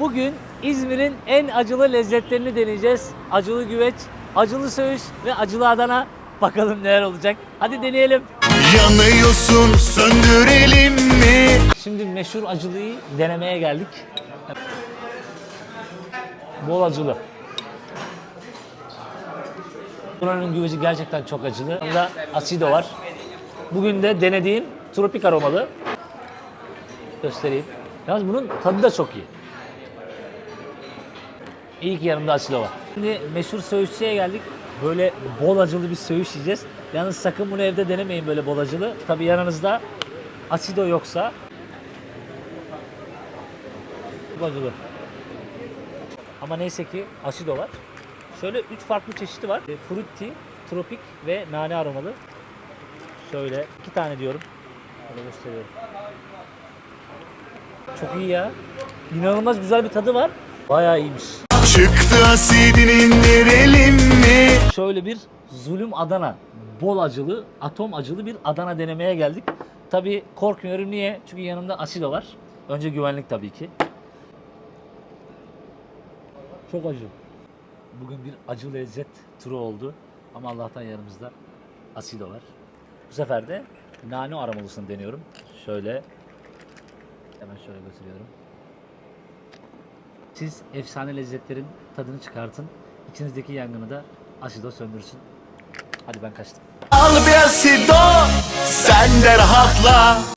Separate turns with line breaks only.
Bugün İzmir'in en acılı lezzetlerini deneyeceğiz. Acılı güveç, acılı söğüş ve acılı Adana. Bakalım neler olacak. Hadi deneyelim.
Yanıyorsun söndürelim mi?
Şimdi meşhur acılıyı denemeye geldik. Bol acılı. Buranın güveci gerçekten çok acılı. Bunda asido var. Bugün de denediğim tropik aromalı. Göstereyim. Yalnız bunun tadı da çok iyi. İyi ki yanımda asido var. Şimdi meşhur söğüşçüye geldik. Böyle bol acılı bir söğüş yiyeceğiz. Yalnız sakın bunu evde denemeyin böyle bol acılı. Tabii yanınızda asido yoksa çok acılı. Ama neyse ki asido var. Şöyle üç farklı çeşidi var. E, Frutti, tropik ve nane aromalı. Şöyle iki tane diyorum. Şöyle gösteriyorum. Çok iyi ya. İnanılmaz güzel bir tadı var. Bayağı iyiymiş.
Çıktı asidini indirelim mi?
Şöyle bir zulüm Adana. Bol acılı, atom acılı bir Adana denemeye geldik. Tabii korkmuyorum niye? Çünkü yanımda asido var. Önce güvenlik tabii ki. Çok acı. Bugün bir acı lezzet turu oldu. Ama Allah'tan yanımızda asido var. Bu sefer de nane aromalısını deniyorum. Şöyle hemen şöyle götürüyorum. Siz efsane lezzetlerin tadını çıkartın. İçinizdeki yangını da asido söndürsün. Hadi ben kaçtım.
Al bir asido sen de rahatla